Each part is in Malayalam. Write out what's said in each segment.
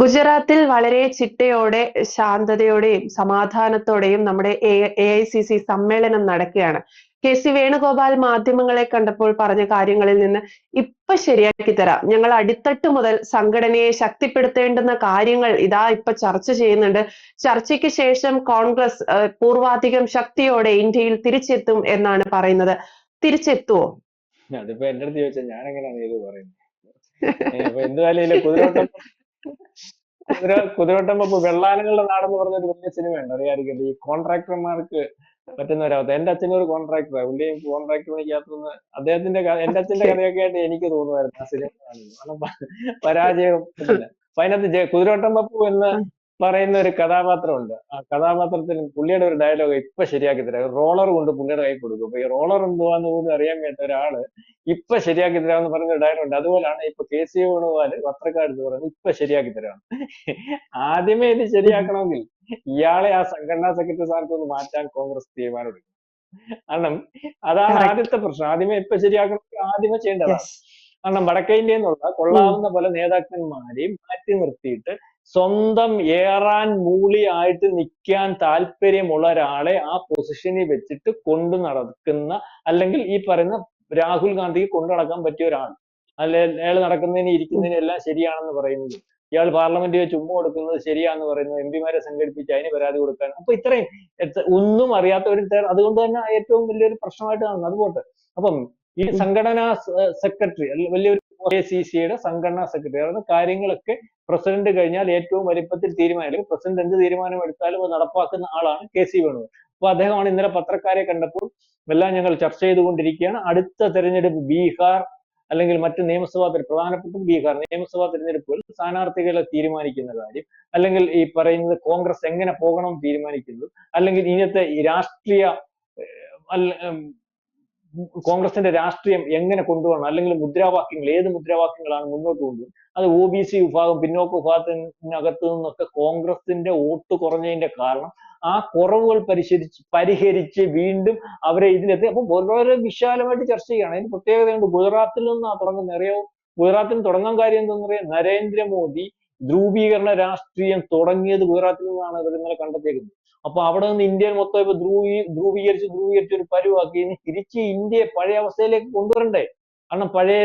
ഗുജറാത്തിൽ വളരെ ചിട്ടയോടെ ശാന്തതയോടെയും സമാധാനത്തോടെയും നമ്മുടെ എ ഐ സി സി സമ്മേളനം നടക്കുകയാണ്. കെ സി വേണുഗോപാൽ മാധ്യമങ്ങളെ കണ്ടപ്പോൾ പറഞ്ഞ കാര്യങ്ങളിൽ നിന്ന് ഇപ്പൊ ശരിയാക്കി തരാം. ഞങ്ങൾ അടിത്തട്ട് മുതൽ സംഘടനയെ ശക്തിപ്പെടുത്തേണ്ടുന്ന കാര്യങ്ങൾ ഇതാ ഇപ്പൊ ചർച്ച ചെയ്യുന്നുണ്ട്. ചർച്ചയ്ക്ക് ശേഷം കോൺഗ്രസ് പൂർവാധികം ശക്തിയോടെ ഇന്ത്യയിൽ തിരിച്ചെത്തും എന്നാണ് പറയുന്നത്. തിരിച്ചെത്തുവോ? അതിപ്പോ എന്റെ അടുത്ത് ചോദിച്ചാൽ ഞാൻ എങ്ങനെയാണ് ഇത് പറയുന്നത്? എന്തായാലും കുതിരോട്ടം കുതിര വെള്ളാനകളുടെ നാട് വെള്ളാനങ്ങളുടെ പറഞ്ഞ ഒരു വലിയ സിനിമയുണ്ട്. അറിയാമായിരിക്കും ഈ കോൺട്രാക്ടർമാർക്ക് പറ്റുന്ന ഒരവസ്ഥ എന്റെ അച്ഛനും ഒരു കോൺട്രാക്ടറാണ് പുള്ളി കോൺട്രാക്ടർ പണിക്കകത്തുനിന്ന് അദ്ദേഹത്തിന്റെ എന്റെ അച്ഛന്റെ കഥയൊക്കെ ആയിട്ട് എനിക്ക് തോന്നുമായിരുന്നു ആ സിനിമ പരാജയം. അപ്പൊ അതിനകത്ത് പപ്പു എന്ന് പറയുന്ന ഒരു കഥാപാത്രമുണ്ട്. ആ കഥാപാത്രത്തിന് പുള്ളിയുടെ ഒരു ഡയലോഗ് ഇപ്പൊ ശരിയാക്കി തരാം. റോളർ കൊണ്ട് പുള്ളിയുടെ കൈ കൊടുക്കും. അപ്പൊ ഈ റോളർ എന്തുവാന്ന് പോലും അറിയാൻ വേണ്ട ഒരാൾ ഇപ്പൊ ശരിയാക്കി തരാമെന്ന് പറയുന്ന ഒരു ഡയലോഗ് ഉണ്ട്. അതുപോലാണ് ഇപ്പൊ കെ സി വേണുഗോപാൽ പത്രക്കാരെന്ന് പറയുന്നത് ഇപ്പൊ ശരിയാക്കി തരാം. ആദ്യമേ ഇത് ശരിയാക്കണമെങ്കിൽ ഇയാളെ ആ സംഘടനാ സെക്രട്ടറി സ്ഥാനത്ത് നിന്ന് മാറ്റാൻ കോൺഗ്രസ് തീരുമാനമെടുക്കും. കാരണം അതാണ്. ആദ്യത്തെ പ്രശ്നം. ആദ്യമേ ഇപ്പൊ ശരിയാക്കണമെങ്കിൽ ആദ്യമേ ചെയ്യേണ്ടതാണ്. കാരണം വടക്കേ ഇന്ത്യയിൽ നിന്നുള്ള കൊള്ളാവുന്ന പല നേതാക്കന്മാരെയും മാറ്റി നിർത്തിയിട്ട് സ്വന്തം ഏറാൻ മൂളിയായിട്ട് നിൽക്കാൻ താല്പര്യമുള്ള ഒരാളെ ആ പൊസിഷനിൽ വെച്ചിട്ട് കൊണ്ടു നടക്കുന്ന അല്ലെങ്കിൽ ഈ പറയുന്ന രാഹുൽ ഗാന്ധിക്ക് കൊണ്ടു നടക്കാൻ പറ്റിയ ഒരാൾ. അല്ലെ അയാൾ നടക്കുന്നതിന് ഇരിക്കുന്നതിന് എല്ലാം ശരിയാണെന്ന് പറയുന്നത്. ഇയാൾ പാർലമെന്റിൽ വെച്ച് കൊടുക്കുന്നത് ശരിയാന്ന് പറയുന്നത്. എം പിമാരെ സംഘടിപ്പിച്ച് അതിന് പരാതി കൊടുക്കാൻ. അപ്പൊ ഇത്രയും ഒന്നും അറിയാത്ത ഒരു അതുകൊണ്ട് തന്നെ ഏറ്റവും വലിയൊരു പ്രശ്നമായിട്ട് കാണുന്നത്. അതുപോട്ടെ അപ്പം ഈ സംഘടനാ സെക്രട്ടറി വലിയൊരു എ സി സിയുടെ സംഘടനാ സെക്രട്ടറി അതായത് കാര്യങ്ങളൊക്കെ പ്രസിഡന്റ് കഴിഞ്ഞാൽ ഏറ്റവും വലിപ്പത്തിൽ തീരുമാനം അല്ലെങ്കിൽ പ്രസിഡന്റ് എന്ത് തീരുമാനം എടുത്താലും അത് നടപ്പാക്കുന്ന ആളാണ് കെ സി വേണുഗോപാൽ. അപ്പൊ അദ്ദേഹമാണ് ഇന്നലെ പത്രക്കാരെ കണ്ടപ്പോൾ എല്ലാം ഞങ്ങൾ ചർച്ച ചെയ്തുകൊണ്ടിരിക്കുകയാണ്. അടുത്ത തെരഞ്ഞെടുപ്പ് ബീഹാർ അല്ലെങ്കിൽ മറ്റ് നിയമസഭാ പ്രധാനപ്പെട്ട ബീഹാർ നിയമസഭാ തെരഞ്ഞെടുപ്പുകൾ സ്ഥാനാർത്ഥികളെ തീരുമാനിക്കുന്ന കാര്യം അല്ലെങ്കിൽ ഈ പറയുന്നത് കോൺഗ്രസ് എങ്ങനെ പോകണം തീരുമാനിക്കുന്നു തീരുമാനിക്കുന്നത് അല്ലെങ്കിൽ ഇന്നത്തെ രാഷ്ട്രീയ കോൺഗ്രസിന്റെ രാഷ്ട്രീയം എങ്ങനെ കൊണ്ടുപോകണം അല്ലെങ്കിൽ മുദ്രാവാക്യങ്ങൾ ഏത് മുദ്രാവാക്യങ്ങളാണ് മുന്നോട്ട് കൊണ്ടുപോകുന്നത് അത് ഒ ബി സി വിഭാഗം പിന്നോക്ക വിഭാഗത്തിനകത്ത് നിന്നൊക്കെ കോൺഗ്രസിന്റെ വോട്ട് കുറഞ്ഞതിന്റെ കാരണം ആ കുറവുകൾ പരിശീലിച്ച് പരിഹരിച്ച് വീണ്ടും അവരെ ഇതിലെത്തി. അപ്പൊ വളരെ വിശാലമായിട്ട് ചർച്ച ചെയ്യണം. അതിന് പ്രത്യേകതയുണ്ട്. ഗുജറാത്തിൽ നിന്നാ തുടങ്ങുന്ന അറിയോ? ഗുജറാത്തിൽ തുടങ്ങാൻ കാര്യം എന്താണെന്നറിയാം നരേന്ദ്രമോദി ധ്രുവീകരണ രാഷ്ട്രീയം തുടങ്ങിയത് ഗുജറാത്തിൽ നിന്നാണ് ഇവർ ഇന്നലെ കണ്ടെത്തിയേക്കുന്നത്. അപ്പൊ അവിടെ നിന്ന് ഇന്ത്യയിൽ മൊത്തം ഇപ്പൊ ധ്രുവീ ധ്രുവീകരിച്ച് ധ്രുവീകരിച്ച് ഒരു പരുവാക്കി. ഇനി തിരിച്ച് ഇന്ത്യയെ പഴയ അവസ്ഥയിലേക്ക് കൊണ്ടുവരണ്ടേ? കാരണം പഴയ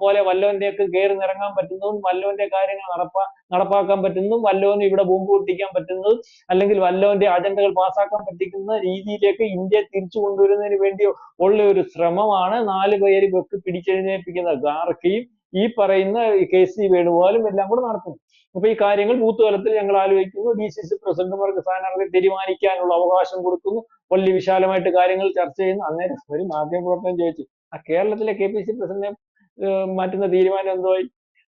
പോലെ വല്ലവന്റെ ഒക്കെ കയറി നിറങ്ങാൻ പറ്റുന്നതും വല്ലവന്റെ കാര്യങ്ങൾ നടപ്പാ നടപ്പാക്കാൻ പറ്റുന്നതും വല്ലവന് ഇവിടെ ബോംബ് പൊട്ടിക്കാൻ പറ്റുന്നതും അല്ലെങ്കിൽ വല്ലവന്റെ അജണ്ടകൾ പാസ്സാക്കാൻ പറ്റിക്കുന്ന രീതിയിലേക്ക് ഇന്ത്യ തിരിച്ചു കൊണ്ടുവരുന്നതിന് വേണ്ടി ഉള്ള ഒരു ശ്രമമാണ് നാല് പേര് വെക്ക് പിടിച്ചെഴുന്നേൽപ്പിക്കുന്ന ഗാർക്കിയും ഈ പറയുന്ന കെ സി വേണുപോലും എല്ലാം കൂടെ നടത്തുന്നു അപ്പൊ ഈ കാര്യങ്ങൾ ബൂത്ത് തലത്തിൽ ഞങ്ങൾ ആലോചിക്കുന്നു. ഡി സി സി പ്രസിഡന്റുമാർക്ക് സ്ഥാനാർത്ഥി തീരുമാനിക്കാനുള്ള അവകാശം കൊടുക്കുന്നു. വലിയ വിശാലമായിട്ട് കാര്യങ്ങൾ ചർച്ച ചെയ്യുന്നു. അന്നേരം ഒരു മാധ്യമപ്രവർത്തനം ചോദിച്ചു ആ കേരളത്തിലെ കെ പി സി പ്രസിഡന്റിനെ മാറ്റുന്ന തീരുമാനം എന്തോ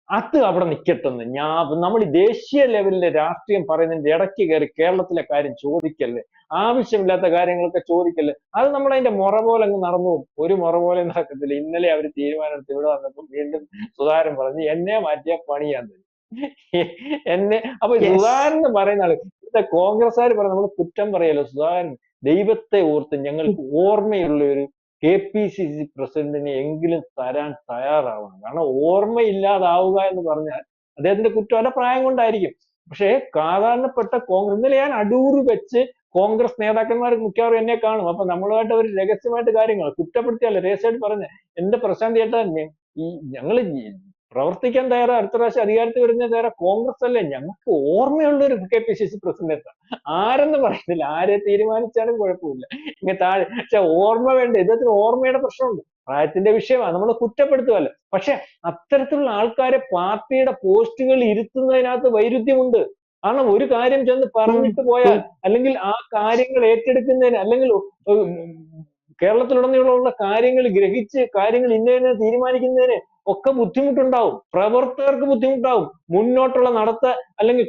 അത് അവിടെ നിൽക്കട്ടെന്ന് ഞാൻ നമ്മൾ ഈ ദേശീയ ലെവലിലെ രാഷ്ട്രീയം പറയുന്നതിന്റെ ഇടയ്ക്ക് കയറി കേരളത്തിലെ കാര്യം ചോദിക്കല്ലേ? ആവശ്യമില്ലാത്ത കാര്യങ്ങളൊക്കെ ചോദിക്കല്ലേ? അത് നമ്മൾ അതിന്റെ മുറ പോലെ അങ്ങ് നടന്നു ഒരു മുറ പോലെ നടക്കത്തില്ല. ഇന്നലെ അവർ തീരുമാനമെടുത്ത് ഇവിടെ വന്നപ്പോൾ വീണ്ടും സുധാകരൻ പറഞ്ഞു എന്നെ മാറ്റിയ പണിയാൻ തരും എന്നെ അപ്പൊ. സുധാകരൻ എന്ന് പറയുന്ന ആൾ ഇവിടുത്തെ കോൺഗ്രസ്സുകാർ പറയാം നമ്മൾ കുറ്റം പറയല്ലോ സുധാകരൻ ദൈവത്തെ ഓർത്ത് ഞങ്ങൾക്ക് ഓർമ്മയുള്ള ഒരു കെ പി സി സി പ്രസിഡന്റിനെ എങ്കിലും തരാൻ തയ്യാറാവണം. കാരണം ഓർമ്മയില്ലാതാവുക എന്ന് പറഞ്ഞാൽ അദ്ദേഹത്തിന്റെ കുറ്റം അല്ല പ്രായം കൊണ്ടായിരിക്കും. പക്ഷേ സാധാരണപ്പെട്ട കോൺഗ്രസ് ഇന്നലെ ഞാൻ അടൂർ വെച്ച് കോൺഗ്രസ് നേതാക്കന്മാർ മിക്കവാറും എന്നെ കാണും. അപ്പൊ നമ്മളുമായിട്ട് അവർ രഹസ്യമായിട്ട് കാര്യങ്ങൾ കുറ്റപ്പെടുത്തിയല്ല രഹസ്യമായിട്ട് പറഞ്ഞ എന്റെ പ്രശാന്ത് ചേട്ടാ ഈ ഞങ്ങൾ പ്രവർത്തിക്കാൻ തയ്യാറാ. അടുത്ത പ്രാവശ്യം അധികാരത്തിൽ വരുന്ന തയ്യാറ. കോൺഗ്രസ് അല്ലേ? ഞങ്ങൾക്ക് ഓർമ്മയുള്ള ഒരു K P C C president ആരെന്ന് പറയുന്നില്ല ആരെ തീരുമാനിച്ചാലും കുഴപ്പമില്ല. ഇങ്ങനെ താഴെ. പക്ഷെ ഓർമ്മ വേണ്ട? ഇദ്ദേഹത്തിന് ഓർമ്മയുടെ പ്രശ്നമുണ്ട്. പ്രായത്തിന്റെ വിഷയമാണ്. നമ്മൾ കുറ്റപ്പെടുത്തുകയല്ല. പക്ഷെ അത്തരത്തിലുള്ള ആൾക്കാരെ പാർട്ടിയുടെ പോസ്റ്റുകൾ ഇരുത്തുന്നതിനകത്ത് വൈരുദ്ധ്യമുണ്ട്. കാരണം ഒരു കാര്യം ചെന്ന് പറഞ്ഞിട്ട് പോയാൽ അല്ലെങ്കിൽ ആ കാര്യങ്ങൾ ഏറ്റെടുക്കുന്നതിന് അല്ലെങ്കിൽ കേരളത്തിലുടനീളമുള്ള കാര്യങ്ങൾ ഗ്രഹിച്ച് കാര്യങ്ങൾ ഇന്നതിനെ തീരുമാനിക്കുന്നതിന് ഒക്കെ ബുദ്ധിമുട്ടുണ്ടാവും. പ്രവർത്തകർക്ക് ബുദ്ധിമുട്ടാവും. മുന്നോട്ടുള്ള നടത്ത അല്ലെങ്കിൽ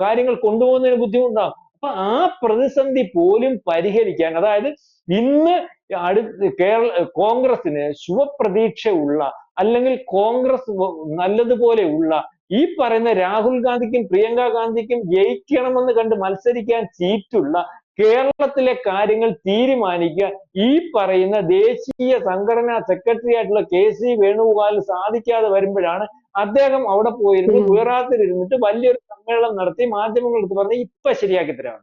കാര്യങ്ങൾ കൊണ്ടുപോകുന്നതിന് ബുദ്ധിമുട്ടാവും. അപ്പൊ ആ പ്രതിസന്ധി പോലും പരിഹരിക്കാൻ അതായത് ഇന്ന് അടുത്ത് കേരള കോൺഗ്രസിന് ശുഭപ്രതീക്ഷയുള്ള അല്ലെങ്കിൽ കോൺഗ്രസ് നല്ലതുപോലെ ഉള്ള ഈ പറയുന്ന രാഹുൽ ഗാന്ധിക്കും പ്രിയങ്ക ഗാന്ധിക്കും ജയിക്കണമെന്ന് കണ്ട് മത്സരിക്കാൻ സീറ്റുള്ള കേരളത്തിലെ കാര്യങ്ങൾ തീരുമാനിക്കുക ഈ പറയുന്ന ദേശീയ സംഘടനാ സെക്രട്ടറി ആയിട്ടുള്ള കെ സി വേണുഗോപാലിന് സാധിക്കാതെ വരുമ്പോഴാണ് അദ്ദേഹം അവിടെ പോയിരുന്ന് ഗുജറാത്തിലിരുന്നിട്ട് വലിയൊരു സമ്മേളനം നടത്തി മാധ്യമങ്ങളെടുത്ത് പറഞ്ഞ് ഇപ്പൊ ശരിയാക്കി തരാം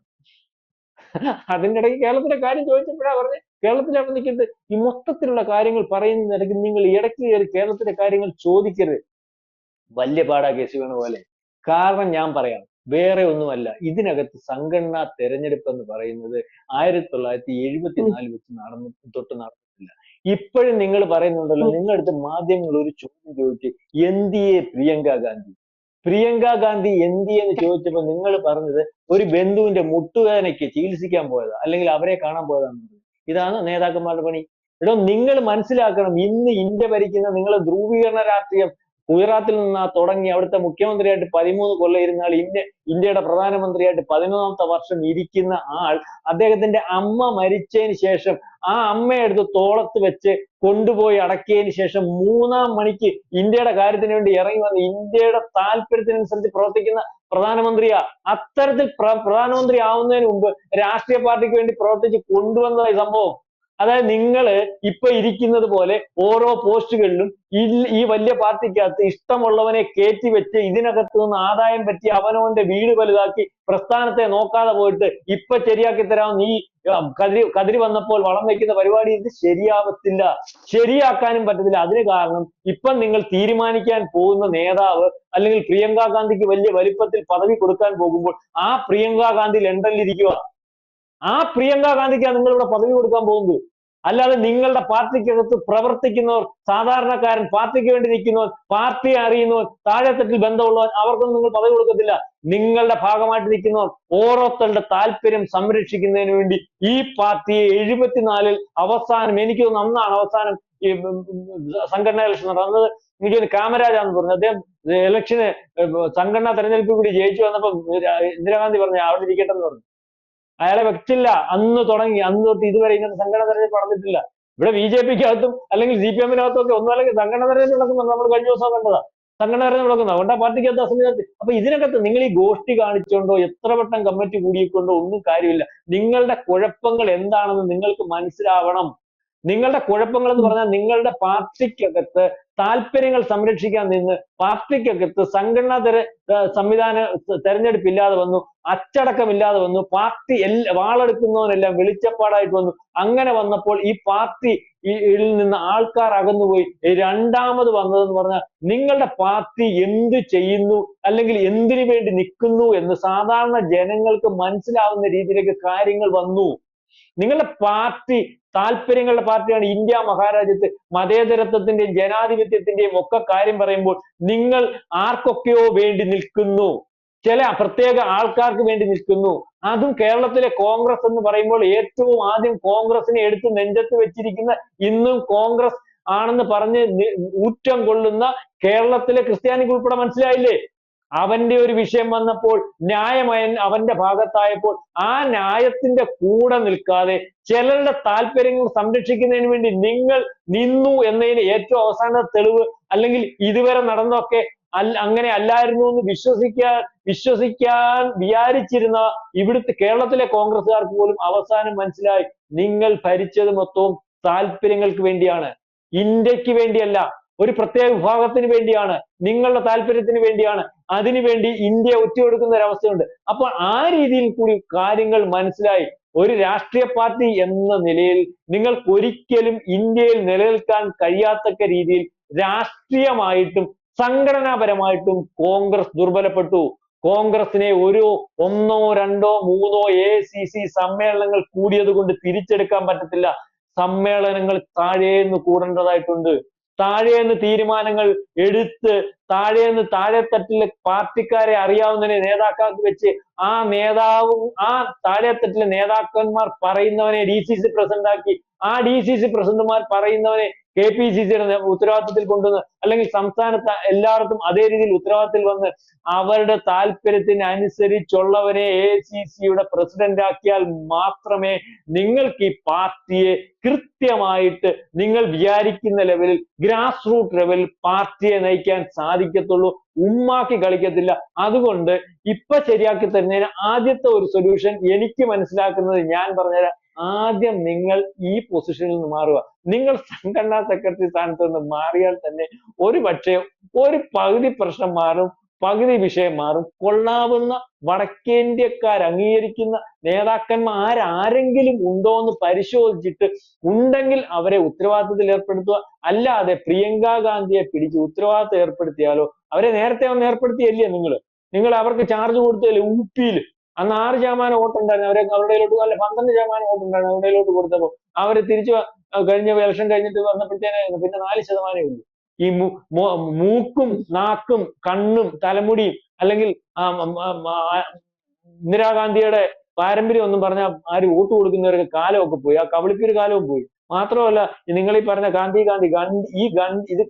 അതിന്റെ ഇടയ്ക്ക് കേരളത്തിലെ കാര്യം ചോദിച്ചപ്പോഴാ പറഞ്ഞത് കേരളത്തിൽ അവിടെ നിൽക്കുന്നത്. ഈ മൊത്തത്തിലുള്ള കാര്യങ്ങൾ പറയുന്നതിനിടയ്ക്ക് നിങ്ങൾ ഇടയ്ക്ക് കയറി കേരളത്തിലെ കാര്യങ്ങൾ ചോദിക്കരുത്. വലിയ പാടാ കേസ് വേണ പോലെ കാരണം ഞാൻ പറയാം. വേറെ ഒന്നുമല്ല. ഇതിനകത്ത് സംഘടനാ തെരഞ്ഞെടുപ്പ് എന്ന് പറയുന്നത് ആയിരത്തി തൊള്ളായിരത്തി എഴുപത്തി എഴുപത്തിനാല് വെച്ച് നടന്നു തൊട്ട് നടന്നിട്ടില്ല. ഇപ്പോഴും നിങ്ങൾ പറയുന്നുണ്ടല്ലോ നിങ്ങളുടെ നിങ്ങളടുത്ത് മാധ്യമങ്ങൾ ഒരു ചോദ്യം ചോദിച്ച് എന്തിയെ പ്രിയങ്ക ഗാന്ധി? പ്രിയങ്ക ഗാന്ധി എന്തിയെന്ന് ചോദിച്ചപ്പോൾ നിങ്ങൾ പറഞ്ഞത് ഒരു ബന്ധുവിന്റെ മുട്ടുവേദനയ്ക്ക് ചികിത്സിക്കാൻ പോയതാ അല്ലെങ്കിൽ അവരെ കാണാൻ പോയതാണെന്ന് ഇതാണ് നേതാക്കന്മാരുടെ പണി. എടോ നിങ്ങൾ മനസ്സിലാക്കണം ഇന്ന് ഇന്ത്യ ഭരിക്കുന്ന നിങ്ങളെ ധ്രുവീകരണ രാഷ്ട്രീയം ഗുജറാത്തിൽ നിന്നാ തുടങ്ങി അവിടുത്തെ മുഖ്യമന്ത്രിയായിട്ട് പതിമൂന്ന് കൊല്ലം ഇരുന്ന ആൾ ഇന്ത്യ ഇന്ത്യയുടെ പ്രധാനമന്ത്രിയായിട്ട് പതിനൊന്നാമത്തെ വർഷം ഇരിക്കുന്ന ആൾ അദ്ദേഹത്തിന്റെ അമ്മ മരിച്ചതിന് ശേഷം ആ അമ്മയെ അടുത്ത് തോളത്ത് വെച്ച് കൊണ്ടുപോയി അടക്കിയതിന് ശേഷം മൂന്നാം മണിക്ക് ഇന്ത്യയുടെ കാര്യത്തിന് വേണ്ടി ഇറങ്ങി വന്ന് ഇന്ത്യയുടെ താല്പര്യത്തിനനുസരിച്ച് പ്രവർത്തിക്കുന്ന പ്രധാനമന്ത്രിയാ. അത്തരത്തിൽ പ്ര- പ്രധാനമന്ത്രി ആവുന്നതിന് മുമ്പ് രാഷ്ട്രീയ പാർട്ടിക്ക് വേണ്ടി പ്രവർത്തിച്ച് കൊണ്ടുവന്നതായി സംഭവം. അതായത് നിങ്ങൾ ഇപ്പൊ ഇരിക്കുന്നത് പോലെ ഓരോ പോസ്റ്റുകളിലും ഈ വലിയ പാർട്ടിക്കകത്ത് ഇഷ്ടമുള്ളവനെ കയറ്റി വെച്ച് ഇതിനകത്ത് നിന്ന് ആദായം പറ്റി അവനവന്റെ വീട് വലുതാക്കി പ്രസ്ഥാനത്തെ നോക്കാതെ പോയിട്ട് ഇപ്പൊ ശരിയാക്കി തരാം നീ കതിരി കതിരി വന്നപ്പോൾ വളം വെക്കുന്ന പരിപാടി ഇത് ശരിയാവത്തില്ല. ശരിയാക്കാനും പറ്റത്തില്ല. അതിന് കാരണം ഇപ്പം നിങ്ങൾ തീരുമാനിക്കാൻ പോകുന്ന നേതാവ് അല്ലെങ്കിൽ പ്രിയങ്ക ഗാന്ധിക്ക് വലിയ വലിപ്പത്തിൽ പദവി കൊടുക്കാൻ പോകുമ്പോൾ ആ പ്രിയങ്ക ഗാന്ധി ലണ്ടനിൽ ഇരിക്കുക ആ പ്രിയങ്ക ഗാന്ധിക്കാണ് നിങ്ങൾ ഇവിടെ പദവി കൊടുക്കാൻ പോകുന്നത്. അല്ലാതെ നിങ്ങളുടെ പാർട്ടിക്കകത്ത് പ്രവർത്തിക്കുന്നവർ സാധാരണക്കാരൻ പാർട്ടിക്ക് വേണ്ടി നിൽക്കുന്നവർ പാർട്ടിയെ അറിയുന്നവർ താഴെത്തട്ടിൽ ബന്ധമുള്ളവർ അവർക്കൊന്നും നിങ്ങൾ പദവി കൊടുക്കത്തില്ല. നിങ്ങളുടെ ഭാഗമായിട്ട് നിൽക്കുന്നവർ ഓരോരുത്തരുടെ താല്പര്യം സംരക്ഷിക്കുന്നതിന് വേണ്ടി ഈ പാർട്ടിയെ എഴുപത്തിനാലിൽ അവസാനം എനിക്ക് തോന്നുന്നു അന്നാണ് അവസാനം ഈ സംഘടനാ ഇലക്ഷൻ നടന്നത്. എനിക്ക് തോന്നുന്നു കാമരാജാന്ന് പറഞ്ഞു. അദ്ദേഹം ഇലക്ഷന് സംഘടനാ തെരഞ്ഞെടുപ്പ് കൂടി ജയിച്ചു വന്നപ്പോൾ ഇന്ദിരാഗാന്ധി പറഞ്ഞു അവിടെ ഇരിക്കട്ടെ എന്ന് പറഞ്ഞു. അയാളെ വെച്ചില്ല. അന്ന് തുടങ്ങി. അന്ന് തൊട്ട് ഇതുവരെ ഇങ്ങനത്തെ സംഘടന തെരഞ്ഞെടുപ്പ് നടന്നിട്ടില്ല. ഇവിടെ ബി ജെ പിക്കകത്തും അല്ലെങ്കിൽ സി പി എമ്മിനകത്തും ഒക്കെ ഒന്നും അല്ലെങ്കിൽ സംഘടന തെരഞ്ഞെടുപ്പ് നടക്കുന്നത് നമ്മൾ കഴിഞ്ഞ ദിവസം കണ്ടതാ. സംഘടന തെരഞ്ഞെടുപ്പ് നടക്കുന്നത് അതുകൊണ്ട് ആ പാർട്ടിക്കകത്ത് അസംവിധാനത്തിൽ അപ്പൊ ഇതിനകത്ത് നിങ്ങൾ ഈ ഗോഷ്ടി കാണിച്ചുകൊണ്ടോ എത്ര വട്ടം കമ്മിറ്റി കൂടിക്കൊണ്ടോ ഒന്നും കാര്യമില്ല. നിങ്ങളുടെ കുഴപ്പങ്ങൾ എന്താണെന്ന് നിങ്ങൾക്ക് മനസ്സിലാവണം. നിങ്ങളുടെ കുഴപ്പങ്ങൾ എന്ന് പറഞ്ഞാൽ നിങ്ങളുടെ പാർട്ടിക്കകത്ത് താല്പര്യങ്ങൾ സംരക്ഷിക്കാൻ നിന്ന് പാർട്ടിക്കകത്ത് സംഘടനാ തെര സംവിധാന തെരഞ്ഞെടുപ്പില്ലാതെ വന്നു അച്ചടക്കമില്ലാതെ വന്നു പാർട്ടി എല്ലാ വാളെടുക്കുന്നവനെല്ലാം വെളിച്ചപ്പാടായിട്ട് വന്നു. അങ്ങനെ വന്നപ്പോൾ ഈ പാർട്ടി ഇതിൽ നിന്ന് ആൾക്കാർ അകന്നുപോയി. രണ്ടാമത് വന്നതെന്ന് പറഞ്ഞാൽ നിങ്ങളുടെ പാർട്ടി എന്ത് ചെയ്യുന്നു അല്ലെങ്കിൽ എന്തിനു വേണ്ടി നിൽക്കുന്നു എന്ന് സാധാരണ ജനങ്ങൾക്ക് മനസ്സിലാവുന്ന രീതിയിലേക്ക് കാര്യങ്ങൾ വന്നു. നിങ്ങളുടെ പാർട്ടി താല്പര്യങ്ങളുടെ പാർട്ടിയാണ് ഇന്ത്യ മഹാരാജ്യത്ത് മതേതരത്വത്തിന്റെയും ജനാധിപത്യത്തിന്റെയും ഒക്കെ കാര്യം പറയുമ്പോൾ നിങ്ങൾ ആർക്കൊക്കെയോ വേണ്ടി നിൽക്കുന്നു. ചില പ്രത്യേക ആൾക്കാർക്ക് വേണ്ടി നിൽക്കുന്നു. അതും കേരളത്തിലെ കോൺഗ്രസ് എന്ന് പറയുമ്പോൾ ഏറ്റവും ആദ്യം കോൺഗ്രസിനെ എടുത്ത് നെഞ്ചത്ത് വെച്ചിരിക്കുന്ന ഇന്നും കോൺഗ്രസ് ആണെന്ന് പറഞ്ഞ് ഊറ്റം കൊള്ളുന്ന കേരളത്തിലെ ക്രിസ്ത്യാനിക്ക് ഉൾപ്പെടെ മനസ്സിലായില്ലേ? അവന്റെ ഒരു വിഷയം വന്നപ്പോൾ ന്യായമയൻ അവന്റെ ഭാഗത്തായപ്പോൾ ആ ന്യായത്തിന്റെ കൂടെ നിൽക്കാതെ ചിലരുടെ താല്പര്യങ്ങൾ സംരക്ഷിക്കുന്നതിന് വേണ്ടി നിങ്ങൾ നിന്നു എന്നതിന് ഏറ്റവും അവസാന തെളിവ് അല്ലെങ്കിൽ ഇതുവരെ നടന്നൊക്കെ അങ്ങനെ അല്ലായിരുന്നു എന്ന് വിശ്വസിക്കാൻ വിശ്വസിക്കാൻ വിചാരിച്ചിരുന്ന ഇവിടുത്തെ കേരളത്തിലെ കോൺഗ്രസ്സുകാർക്ക് പോലും അവസാനം മനസ്സിലായി. നിങ്ങൾ ഭരിച്ചത് മൊത്തവും താല്പര്യങ്ങൾക്ക് വേണ്ടിയാണ്. ഇന്ത്യയ്ക്ക് വേണ്ടിയല്ല. ഒരു പ്രത്യേക വിഭാഗത്തിന് വേണ്ടിയാണ് നിങ്ങളുടെ താല്പര്യത്തിന് വേണ്ടിയാണ് അതിനുവേണ്ടി ഇന്ത്യ ഒറ്റുകൊടുക്കുന്ന ഒരവസ്ഥയുണ്ട് അപ്പോൾ ആ രീതിയിൽ കൂടി കാര്യങ്ങൾ മനസ്സിലായി. ഒരു രാഷ്ട്രീയ പാർട്ടി എന്ന നിലയിൽ നിങ്ങൾക്ക് ഒരിക്കലും ഇന്ത്യയിൽ നിലനിൽക്കാൻ കഴിയാത്തക്ക രീതിയിൽ രാഷ്ട്രീയമായിട്ടും സംഘടനാപരമായിട്ടും കോൺഗ്രസ് ദുർബലപ്പെട്ടു. കോൺഗ്രസിനെ ഒരു ഒന്നോ രണ്ടോ മൂന്നോ എ സി സി സമ്മേളനങ്ങൾ കൂടിയത് കൊണ്ട് തിരിച്ചെടുക്കാൻ പറ്റത്തില്ല. സമ്മേളനങ്ങൾ താഴേന്ന് കൂടേണ്ടതായിട്ടുണ്ട്. താഴേന്ന് തീരുമാനങ്ങൾ എടുത്ത് താഴേന്ന് താഴെത്തട്ടിലെ പാർട്ടിക്കാരെ അറിയാവുന്നതിനെ നേതാക്കൾക്ക് വെച്ച് ആ നേതാവും ആ താഴെത്തട്ടിലെ നേതാക്കന്മാർ പറയുന്നവനെ ഡി സി സി പ്രസിഡന്റ് ആക്കി ആ ഡി സി സി പ്രസിഡന്റുമാർ പറയുന്നവനെ കെ പി സി സിയുടെ ഉത്തരവാദിത്തത്തിൽ കൊണ്ടുവന്ന് അല്ലെങ്കിൽ സംസ്ഥാനത്ത് എല്ലായിടത്തും അതേ രീതിയിൽ ഉത്തരവാദിത്തത്തിൽ വന്ന് അവരുടെ താല്പര്യത്തിന് അനുസരിച്ചുള്ളവരെ എ സി സിയുടെ പ്രസിഡന്റ് ആക്കിയാൽ മാത്രമേ നിങ്ങൾക്ക് ഈ പാർട്ടിയെ കൃത്യമായിട്ട് നിങ്ങൾ വിചാരിക്കുന്ന ലെവലിൽ ഗ്രാസ് റൂട്ട് ലെവലിൽ പാർട്ടിയെ നയിക്കാൻ സാധിക്കത്തുള്ളൂ. ഉമ്മാക്കി കളിക്കത്തില്ല. അതുകൊണ്ട് ഇപ്പൊ ശരിയാക്കി തരുന്നതിന് ആദ്യത്തെ ഒരു സൊല്യൂഷൻ എനിക്ക് മനസ്സിലാക്കുന്നത് ഞാൻ പറഞ്ഞുതരാം. ആദ്യം നിങ്ങൾ ഈ പൊസിഷനിൽ നിന്ന് മാറുക. നിങ്ങൾ സംഘടനാ സെക്രട്ടറി സ്ഥാനത്ത് നിന്ന് മാറിയാൽ തന്നെ ഒരു പക്ഷേ ഒരു പകുതി പ്രശ്നം മാറും പകുതി വിഷയം മാറും. കൊള്ളാവുന്ന വടക്കേന്ത്യക്കാർ അംഗീകരിക്കുന്ന നേതാക്കന്മാർ ആരെങ്കിലും ഉണ്ടോ എന്ന് പരിശോധിച്ചിട്ട് ഉണ്ടെങ്കിൽ അവരെ ഉത്തരവാദിത്തത്തിൽ ഏർപ്പെടുത്തുക. അല്ലാതെ പ്രിയങ്ക ഗാന്ധിയെ പിടിച്ച് ഉത്തരവാദിത്തം ഏർപ്പെടുത്തിയാലോ? അവരെ നേരത്തെ ഒന്ന് ഏർപ്പെടുത്തിയല്ലേ നിങ്ങൾ? നിങ്ങൾ അവർക്ക് ചാർജ് കൊടുത്തല്ലേ ഊപ്പിയിൽ അന്ന് ആറ് ശതമാനം വോട്ടുണ്ടായിരുന്നു. അവരെ അവരുടെയിലോട്ട് അല്ല പന്ത്രണ്ട് ശതമാനം വോട്ടുണ്ടായിരുന്നു അവരുടെയിലോട്ട് കൊടുത്തപ്പോൾ അവർ തിരിച്ചു കഴിഞ്ഞ ഇലക്ഷൻ കഴിഞ്ഞിട്ട് വന്നപ്പോഴത്തേനെ പിന്നെ നാല് ശതമാനമേ ഉള്ളൂ. ഈ മൂക്കും നാക്കും കണ്ണും തലമുടിയും അല്ലെങ്കിൽ ഇന്ദിരാഗാന്ധിയുടെ പാരമ്പര്യം ഒന്നും പറഞ്ഞാൽ ആര് വോട്ട് കൊടുക്കുന്നവർക്ക് കാലമൊക്കെ പോയി. ആ കവളിക്കൊരു കാലവും പോയി. മാത്രമല്ല നിങ്ങൾ ഈ പറഞ്ഞ ഗാന്ധി ഗാന്ധി ഗാന്ധി ഈ ഗാന്ധി ഇത്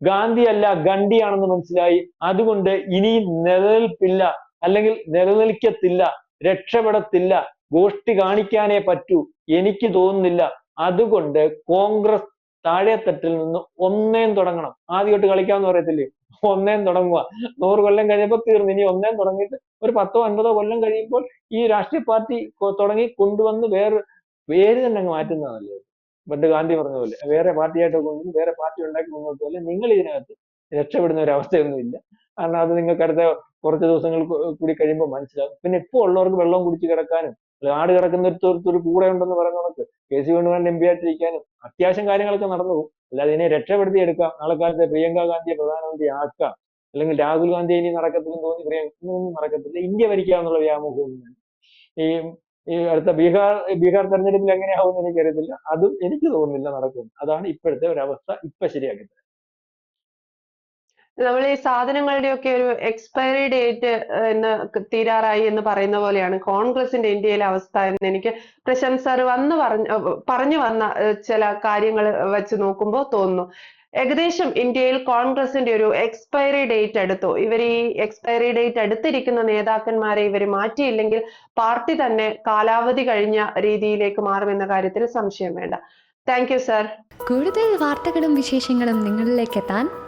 ഗാന്ധി അല്ല ഗണ്ഡിയാണെന്ന് മനസ്സിലായി. അതുകൊണ്ട് ഇനി നിലനിൽപ്പില്ല. അല്ലെങ്കിൽ നിലനിൽക്കത്തില്ല രക്ഷപ്പെടത്തില്ല ഗോഷ്ടി കാണിക്കാനേ പറ്റൂ എനിക്ക് തോന്നുന്നില്ല. അതുകൊണ്ട് കോൺഗ്രസ് താഴെത്തട്ടിൽ നിന്ന് ഒന്നേം തുടങ്ങണം. ആദ്യമായിട്ട് കളിക്കാന്ന് പറയത്തില്ലേ? ഒന്നേം തുടങ്ങുക. നൂറ് കൊല്ലം കഴിയുമ്പോൾ തീർന്നു. ഇനി ഒന്നേം തുടങ്ങിയിട്ട് ഒരു പത്തോ അൻപതോ കൊല്ലം കഴിയുമ്പോൾ ഈ രാഷ്ട്രീയ പാർട്ടി തുടങ്ങി കൊണ്ടുവന്ന് വേറെ പേര് തന്നെ അങ്ങ് മാറ്റുന്നതല്ലേ പണ്ട് ഗാന്ധി പറഞ്ഞ പോലെ. വേറെ പാർട്ടിയായിട്ട് കൊണ്ടുവന്ന് വേറെ പാർട്ടി ഉണ്ടാക്കി മുന്നോട്ട് പോലെ നിങ്ങൾ ഇതിനകത്ത് രക്ഷപ്പെടുന്ന ഒരു അവസ്ഥയൊന്നുമില്ല. കാരണം അത് നിങ്ങൾക്ക് അടുത്ത കുറച്ച് ദിവസങ്ങൾ കൂടി കഴിയുമ്പോൾ മനസ്സിലാകും പിന്നെ ഇപ്പോൾ ഉള്ളവർക്ക് വെള്ളം കുടിച്ച് കിടക്കാനും ആട് കിടക്കുന്ന ഒരു കൂടെ ഉണ്ടെന്ന് പറയുന്ന കണക്ക് കെ സി വേണുഗോപാലിന്റെ എം പി ആയിട്ടിരിക്കാനും അത്യാവശ്യം കാര്യങ്ങളൊക്കെ നടന്നു പോകും. അല്ലാതെ ഇതിനെ രക്ഷപ്പെടുത്തി എടുക്കാം. നാളെ കാലത്തെ പ്രിയങ്ക ഗാന്ധിയെ പ്രധാനമന്ത്രി ആക്കാം. അല്ലെങ്കിൽ രാഹുൽ ഗാന്ധി ഇനി നടക്കത്തില്ലെന്ന് തോന്നി പ്രിയങ്ക ഒന്നും നടക്കത്തില്ല. ഇന്ത്യ ഭരിക്കാന്നുള്ള വ്യാമോഹവും ഈ ഈ അടുത്ത ബീഹാർ ബീഹാർ തെരഞ്ഞെടുപ്പിൽ എങ്ങനെയാവും എന്ന് എനിക്കറിയത്തില്ല. അതും എനിക്ക് തോന്നുന്നില്ല നടക്കും. അതാണ് ഇപ്പോഴത്തെ ഒരു അവസ്ഥ ഇപ്പൊ ശരിയാക്കി നമ്മൾ ഈ സാധനങ്ങളുടെ ഒക്കെ ഒരു എക്സ്പയറി ഡേറ്റ് എന്ന് തീരാറായി എന്ന് പറയുന്ന പോലെയാണ് കോൺഗ്രസിന്റെ ഇന്ത്യയിലെ അവസ്ഥ എന്ന് എനിക്ക് പ്രശംസ സർ വന്ന് പറഞ്ഞു പറഞ്ഞു വന്ന ചില കാര്യങ്ങൾ വെച്ച് നോക്കുമ്പോൾ തോന്നുന്നു. ഏകദേശം ഇന്ത്യയിൽ കോൺഗ്രസിന്റെ ഒരു എക്സ്പയറി ഡേറ്റ് എടുത്തു ഇവർ ഈ എക്സ്പയറി ഡേറ്റ് എടുത്തിരിക്കുന്ന നേതാക്കന്മാരെ ഇവർ മാറ്റിയില്ലെങ്കിൽ പാർട്ടി തന്നെ കാലാവധി കഴിഞ്ഞ രീതിയിലേക്ക് മാറുമെന്ന കാര്യത്തിൽ സംശയം വേണ്ട. താങ്ക് യു സർ കൂടുതൽ വാർത്തകളും വിശേഷങ്ങളും നിങ്ങളിലേക്ക് എത്താൻ